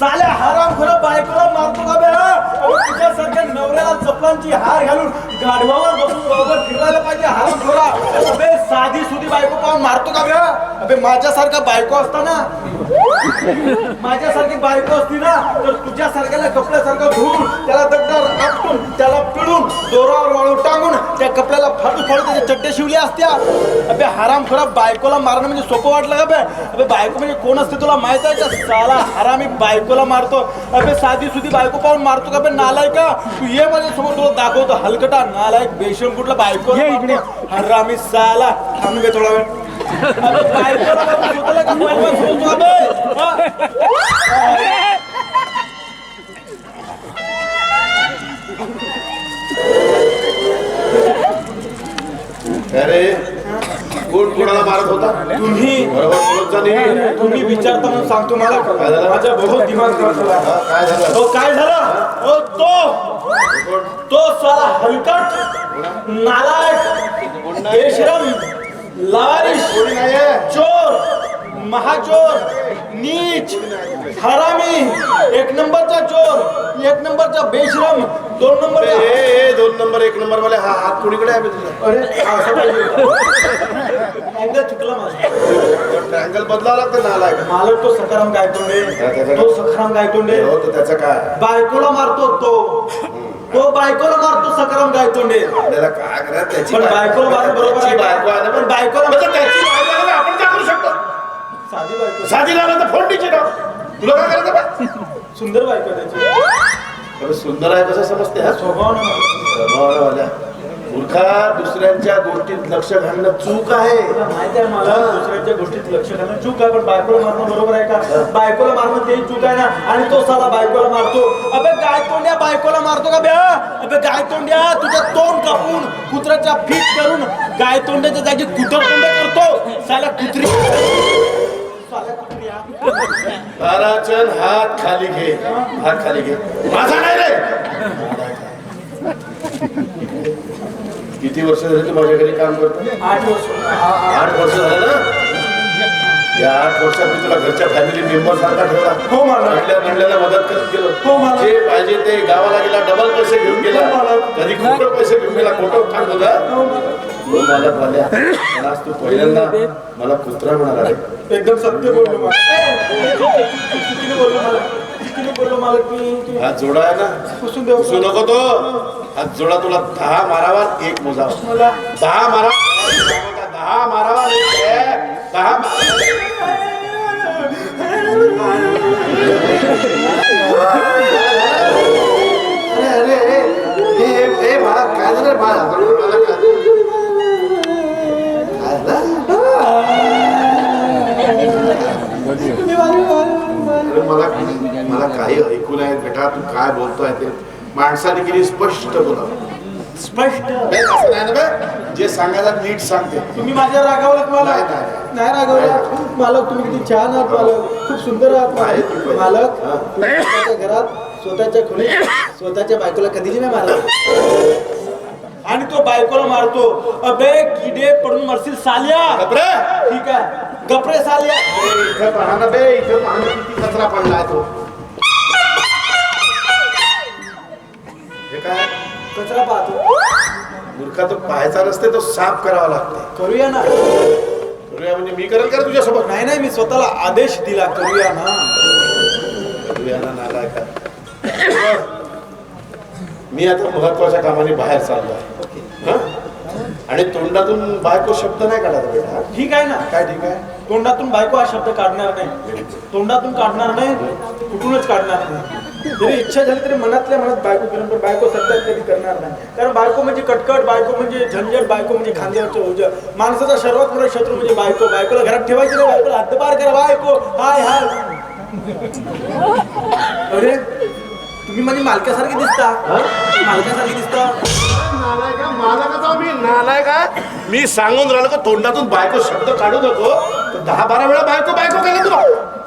साल्या हराम खरं बायकोला मारतो का बे तुझ्यासारख्या नवऱ्याला चपलांची हार घालून गाढवावर बसून बरोबर फिरवायला पाहिजे हराम खोरा. अबे साधी सुधी बायको पाहून मारतो का बे अबे माझ्यासारखा बायको असताना? माझ्यासारखी बायको असती ना तर तुझ्यासारख्याला कपड्यासारखं धुवून त्याला दगडावर आपटून त्याला पिळून दोरा त्या कपड्याला फाटू फाडू त्याच्या चड्ड्या शिवल्या असत्या. अबे हराम खरा बायकोला मारणं म्हणजे सोपं वाटलं का बे? अबे बायको म्हणजे कोण असते तुला माहीत आहे का? साला हरामी बायकोला मारतो. अबे साधी सुधी बायको पाहून मारतो का बे? नालाय का तू ये माझ्यासमोर तुला दाखवतो. हलकटा नालायक बेशम कुठला बायको हरामी साला. थांब थोडा वेळ. अबे बायकोला मारून स्वतःला सांगतो मला? माझ्या बहुत दिमाग झाला. हा, काय झालं? तो काय झालं ओ तो? तो साला हलकट नालायक बेशरम लावारिश कोणी नाहीये चोर महाचोर नीच हरामी एक नंबरचा चोर एक नंबरचा बेशरम दोन ए, दोन नंबर एक नंबर वाले हा हात कोणीकडे आहे अरे चुकला माझा. ट्रँगल बदलावं लागतं ना आलाय. का मालक तो सखाराम गायतोंडे. तो सखाराम गायतोंडे. हो तर त्याचं काय? बायकोला मारतो तो. तो बायकोला मारतो सखाराम गायतोंडे. आपल्याला काय करायचं? त्याची पण बायकोला मारणं बरोबर आहे? बायको आहे पण बायकोला म्हणजे त्याची बायको आहे ना, आपण काय करू शकतो? साधी बायको. साधी लावलं तर फोडणीची ना तुला काय करायचं बा? सुंदर बायको आहे त्याची. अरे सुंदर आहे कसं समजते हा? स्वभाव ना स्वभावाला मूर्खा दुसऱ्यांच्या गोष्टीत लक्ष घालणं चूक आहे. तुला माहिती आहे मला दुसऱ्याच्या गोष्टीत लक्ष घालणं चूक आहे पण बायकोला मारणं बरोबर आहे का? बायकोला मारणं तेही चूक आहे ना? आणि तो साला बायकोला मारतो. अबे गाय तोंड्या बायकोला मारतो का बे अबे गाय तोंड्या तुझं तोंड कापून कुत्र्याच्या फीट करून गाय तोंड्याच्या जागी कुत्र तोंड करतो? साला कुत्री. ताराचंद हात खाली घे. हात खाली घे. माझा नाही रे. किती वर्ष झाली तू माझ्या घरी काम करतो? आठ वर्ष. आठ वर्ष झालं ना? या आठ वर्षात मी तुला घरच्या फॅमिली मेंबर सारखा ठेवला. हो मला. म्हणल्या म्हणल्याला मदत करत गेलो हो मला. जे पाहिजे ते गावाला गेला डबल पैसे घेऊन गेला. हो मला. कधी खोटं पैसे घेऊन गेला. खोटं सांग तुझा हो मला. हो मला पाल्या आज तू पहिल्यांदा मला कुत्रा म्हणाला एकदम सत्य बोललो मला. बोललो मला? बोललो मला? की हात जोडा आहे ना. पुसू नको तो. हात जोडा तुला दहा मारावा एक मोजावा दहा मारा दहा मारावा दहा अरे अरे हे हे हे काय झालं रे बाळा बाळा, काय झालं? मला मला काही ऐकू नाही बेटा तू काय बोलतोय ते माणसाने केली स्पष्ट बोला. स्पष्ट. नाही, असं नाही ना बे. जे सांगायला नीट सांगते. तुम्ही माझ्या रागावलात मला? नाही, नाही. नाही. रागावला? मालक तुम्ही किती छान आहात मालक. खूप सुंदर आहात आहे मालक. मालक. तुम्ही स्वतःच्या घरात स्वतःच्या खोलीत स्वतःच्या बायकोला कधीच नाही मारला आणि तो बायकोला मारतो. अबे किडे पडून मरशील साल्या. ठीक आहे. गपरे साल्या. इथं पहा ना बे इथं पहा ना किती कचरा पडलाय तो. काय कचरा पाहतो. मूर्खा तो पाहायचा नसते तो साफ करावा लागते करूया ना. करूया म्हणजे मी करेल का तुझ्यासोबत? नाही नाही मी स्वतःला आदेश दिला. करूया ना. करूया ना नालाय का मी आता महत्त्वाच्या कामाने बाहेर चाललो आहे हं? आणि तोंडातून बायको शब्द नाही काढायचा बेटा. ठीक आहे ना. काय ठीक आहे? तोंडातून बायको हा शब्द काढणार नाही. तोंडातून काढणार नाही कुठूनच काढणार नाही. जरी इच्छा झाली तरी मनातल्या मनात बायको पण बायको सत्यात कधी करणार नाही. कारण बायको म्हणजे कटकट बायको म्हणजे झंझट बायको म्हणजे खांद्यावरचं ओझं. माणसाचा सर्वात मोठा शत्रू म्हणजे बायको. बायकोला घरात ठेवायची नाही बायकोला हद्दपार करा बायको. हाय हाय. अरे तुम्ही म्हणजे मालकासारखे दिसता? मालकासारखे दिसता? मी सांगून राहिलो का तोंडातून बायको शब्द काढू नको. दहा बारा वेळा बायको बायको केलं तुला.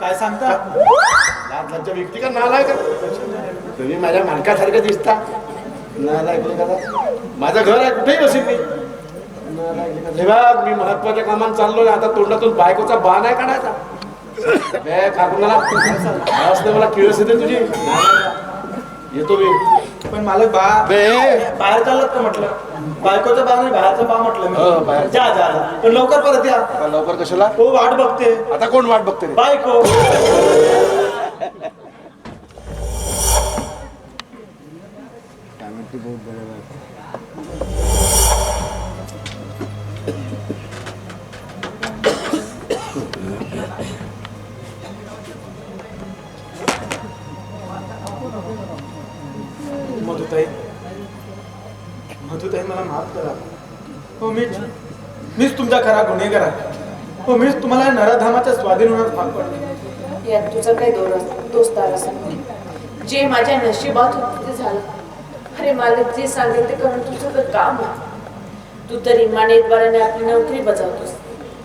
काय सांगता? लाजलाच्या व्यक्ती का नालाय का तुम्ही माझ्या मालकासारखे दिसता. नालाय का माझं घर आहे कुठेही बसेल मी. नालायक. मी महत्त्वाच्या कामात चाललोय. आता तोंडातून बायकोचा बा नाही काढायचा. काकुनाला मला किळस येते तुझी. येतो मी. पण मालक बा बाहेर चालत का म्हटलं? बायकोचं बा नाही बाहेरचं बा म्हटलं हो, बाहेर. जा जा. पण लवकर परत या. लवकर कशाला? हो वाट बघते. आता कोण वाट बघते रे? बायको मधुताई मधुताई मला माफ करा हो मीच मीच तुमचा खरा गुन्हेगार आहे हो मीच तुम्हाला नराधामाच्या स्वाधीन होण्यास भाग पडले यात तुझा काही दोर दोस्तार असं. जे माझ्या नशिबात होतं ते झालं अरे मालक जे सांगेल ते करणं तुझं तर काम आहे. तू तर इमानेद्वाराने आपली नोकरी बजावतोस.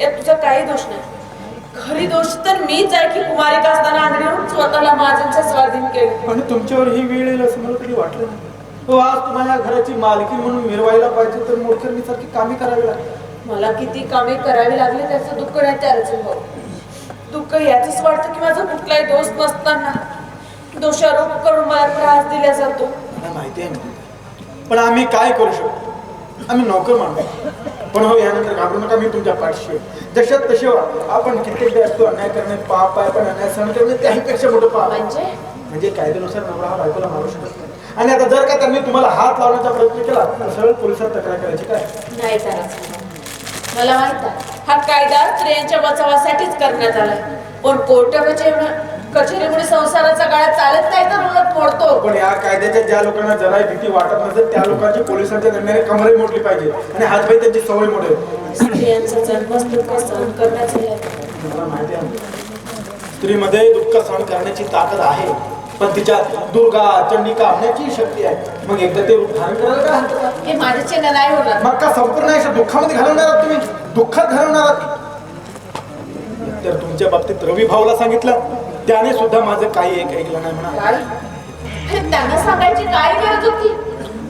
यात तुझा काही दोष नाही. खरी दोष तर मीच आहे की कुमारिका असताना आंधळीहून स्वतःला माझ्यांच्या स्वाधीन केलं. पण तुमच्यावर ही वेळ येईल असं मला कधी वाटलं नाही. हो आज तुम्हाला घराची मालकी म्हणून मिरवायला पाहिजे तर मोडकर्णी सारखी कामे करावी लागतात. मला किती कामे करावी लागली त्याचं दुःख नाही त्याच भाऊ. दुःख याच वाटतं की माझा कुठलाही दोष नसताना दोषारोप करून मला त्रास दिला जातो. ना. पण आम्ही काय करू शकतो? आम्ही नोकर मानतो पण हो यानंतर घाबरू नका मी तुमच्या पाठशी. जशात तसे आपण कित्येक असतो अन्याय करणे पाप आहे पण अन्याय सहन करणे त्याहीपेक्षा मोठं पाप. म्हणजे? म्हणजे कायद्यानुसार नवरा हा बायकोला मारू शकत नाही. आणि आता जर का त्यांनी तुम्हाला हात लावण्याचा प्रयत्न केला तर सरळ पोलिसात तक्रार करायची काय? नाही मला माहीत आहे हा कायदा स्त्रियांच्या बचावासाठीच करण्यात आलाय. पण कोर्ट कचेरी कचेरीमुळे संसाराचा गाळा चालत नाही तर उलट मोडतो पण या कायद्याच्या ज्या लोकांना जराही भीती वाटत नसेल त्या लोकांची पोलिसांच्या निर्णयाने कमरे मोडली पाहिजे आणि हातभाई त्यांची सवय मोडेल. स्त्रियांचा जन्मच दुःख सहन करण्याचं स्त्रीमध्ये दुःख सहन करण्याची ताकद आहे पण तिच्यात दुर्गा चंडिका होण्याची शक्ती आहे. मग एकदा ते रूप धारण करायला काय हरकत? हे माझ्याच्याने नाही होणार. मग का संपूर्ण आयुष्य दुःखामध्ये घालवणार आहात तुम्ही? दुःखात घालवणार आहात. तर तुमच्या बाबतीत रवी भाऊला सांगितलं. त्याने सुद्धा माझं काही एक ऐकलं नाही म्हणा. त्यांना सांगायची काय गरज होती?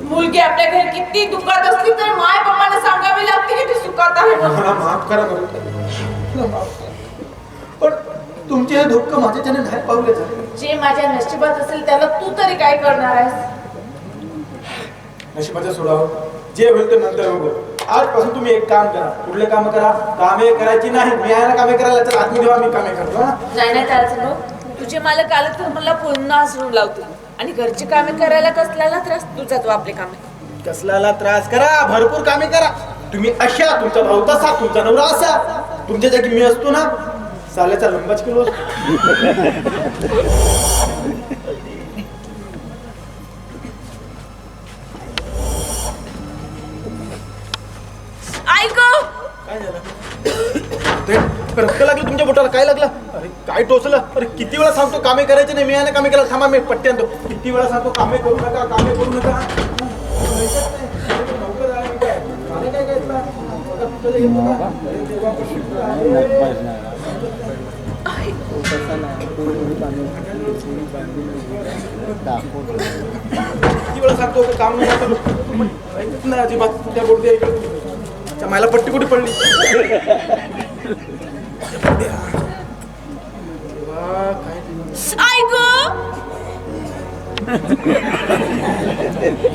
मुलगी आपल्या घरी किती दुःखात असली तर माय बापाने सांगावी लागते की ती सुखात आहे. मला माफ करा बरं मला माफ करा. पण तुमचे हे दुःख माझ्याच्याने नाही पावले जे माझ्या नशिबात असेल त्याला तू तरी काय करणार आहेस? नशिबाचं सोडावं जे होईल ते नंतर बघू आजपासून तुम्ही एक काम करा. कुठले काम करा? कामे करायची नाही. मी आहे ना कामे करायला तर आत्मी देवा मी कामे करतो नाही नाही त्याचं तुझे मालक आले तर मला पुन्हा हसरून लावतील. आणि घरची कामे करायला कसल्याला त्रास? तुझा तू आपले कामे. कसल्याला त्रास? करा भरपूर कामे करा. तुम्ही अशा तुमचा भाऊ तसा तुमचा नवरा असा. तुमच्या जागी मी असतो ना. साल्याचा लंबाच किलो. असतो रक्त लागलं तुमच्या बोटाला? काय लागलं? अरे काय टोचलं? अरे किती वेळा सांगतो कामे करायचे नाही मी आहे ना कामे केला थांबा मी पट्टी आणतो. किती वेळा सांगतो कामे करू नका कामे करू नका. किती वेळा सांगतो काम नाही करू पण नाही अजिबात त्या बोलते ऐकत. अच्छा मला पट्टी कुठे पडली? ऐक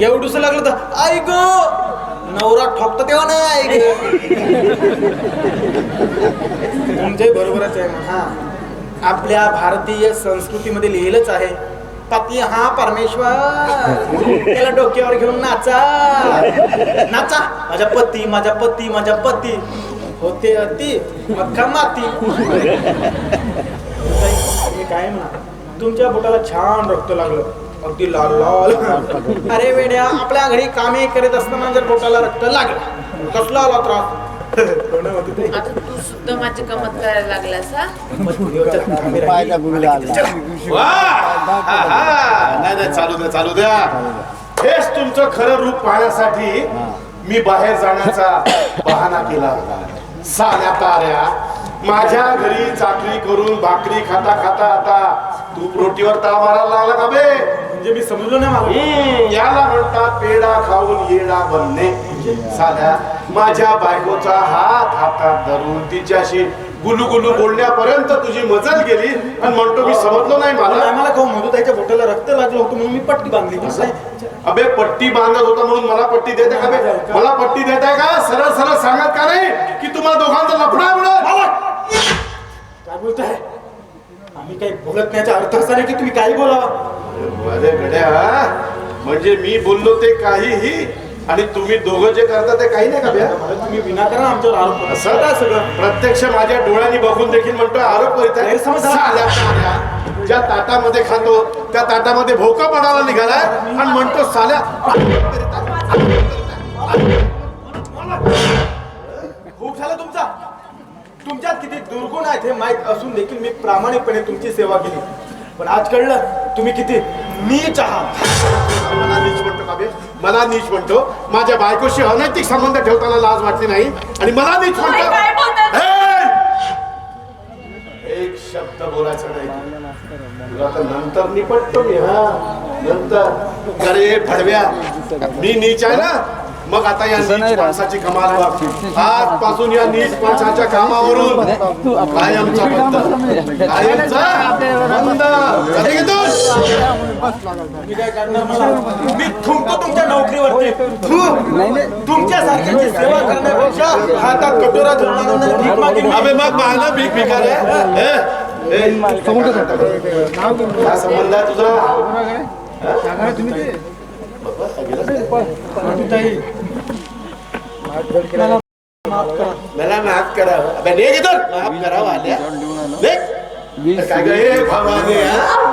एवढूस लागलं तर गो नवरा ठोकतो तेव्हा नाही आई तुमचे बरोबरच आहे ना हा आपल्या भारतीय संस्कृतीमध्ये लिहिलंच आहे पती हा परमेश्वर. त्याला डोक्यावर घेऊन नाचा. नाचा. माझ्या पती माझ्या पती माझ्या पती. होते अति मक्का माती. काय म्हणा? तुमच्या बोटाला छान रक्त लागलं. अगदी लाल लाल. अरे वेड्या आपल्या घरी कामे करत असताना जर बोटाला रक्त लागलं कसला आला त्रास? आता तू सुद्धा माझी गमत करायला लागलास हा! हा, हा. नाही नाही चालू द्या चालू द्या. हेच तुमचं खरं रूप पाहण्यासाठी मी बाहेर जाण्याचा बहाणा केला. होता साऱ्या ताऱ्या. माझ्या घरी चाकरी करून भाकरी खाता खाता आता तू रोटीवर ताव मारायला लागला का बे? म्हणजे मी समजलो नाही याला म्हणतात पेडा खाऊन येडा बनणे. साध्या माझ्या बायकोचा हात हातात धरून तिच्याशी गुलू गुलू बोलण्यापर्यंत तुझी मजल गेली. आणि म्हणतो मी समजलो नाही मला. आम्हाला खाऊ मधुताईच्या बोटाला रक्त लागलं होतं म्हणून मी पट्टी बांधली. अबे पट्टी बांधत होता म्हणून मला पट्टी देते का बे? मला पट्टी देताय का? सरळ सरळ सांगत का नाही की तुम्हाला दोघांचा लफडा आहे म्हणून! काय बोलताय? आम्ही काही बोलत नाहीचा अर्थ असा नाही की तुम्ही काही बोलावा. गड्या म्हणजे मी बोललो ते काहीही आणि तुम्ही दोघं जे करता ते काही नाही का मला तुम्ही विनाकारण आमच्यावर आरोप सगळं. प्रत्यक्ष माझ्या डोळ्यांनी बघून देखील म्हणतो आरोप करीत आहे. ज्या ताटामध्ये खातो त्या ताटामध्ये भोका पडायला निघालाय आणि म्हणतो साल्या खूप झालं तुमचा. तुमच्यात किती दुर्गुण आहेत हे माहीत असून देखील मी प्रामाणिकपणे तुमची सेवा केली. पण आज कळलं तुम्ही किती नीच आहात. मला नीच म्हणतो का मला नीच म्हणतो. माझ्या बायकोशी अनैतिक संबंध ठेवताना लाज वाटली नाही आणि मला नीच म्हणतो तर नंतर निपटतो मी. हा. नंतर. अरे भडव्या मी नीच आहे ना? मग आता या नीच माणसाची कमाल बघ आजपासून या नीच माणसाच्या कामावरून कायमचा बंद. कायमचा बंद. जाते की तू? मी काय करणार मला? मी थुंकतो तुमच्या नोकरीवरती. थु. तुमच्या सारख्याची सेवा करण्यापेक्षा हातात कटोरा मागेन. अबे मग पाहणं भीक भिकार आहे संबंध आहे तुझा? मला माफ करावं अबे निघ इथून. माफ करावं आल्या निघ. काय भवानी, हा?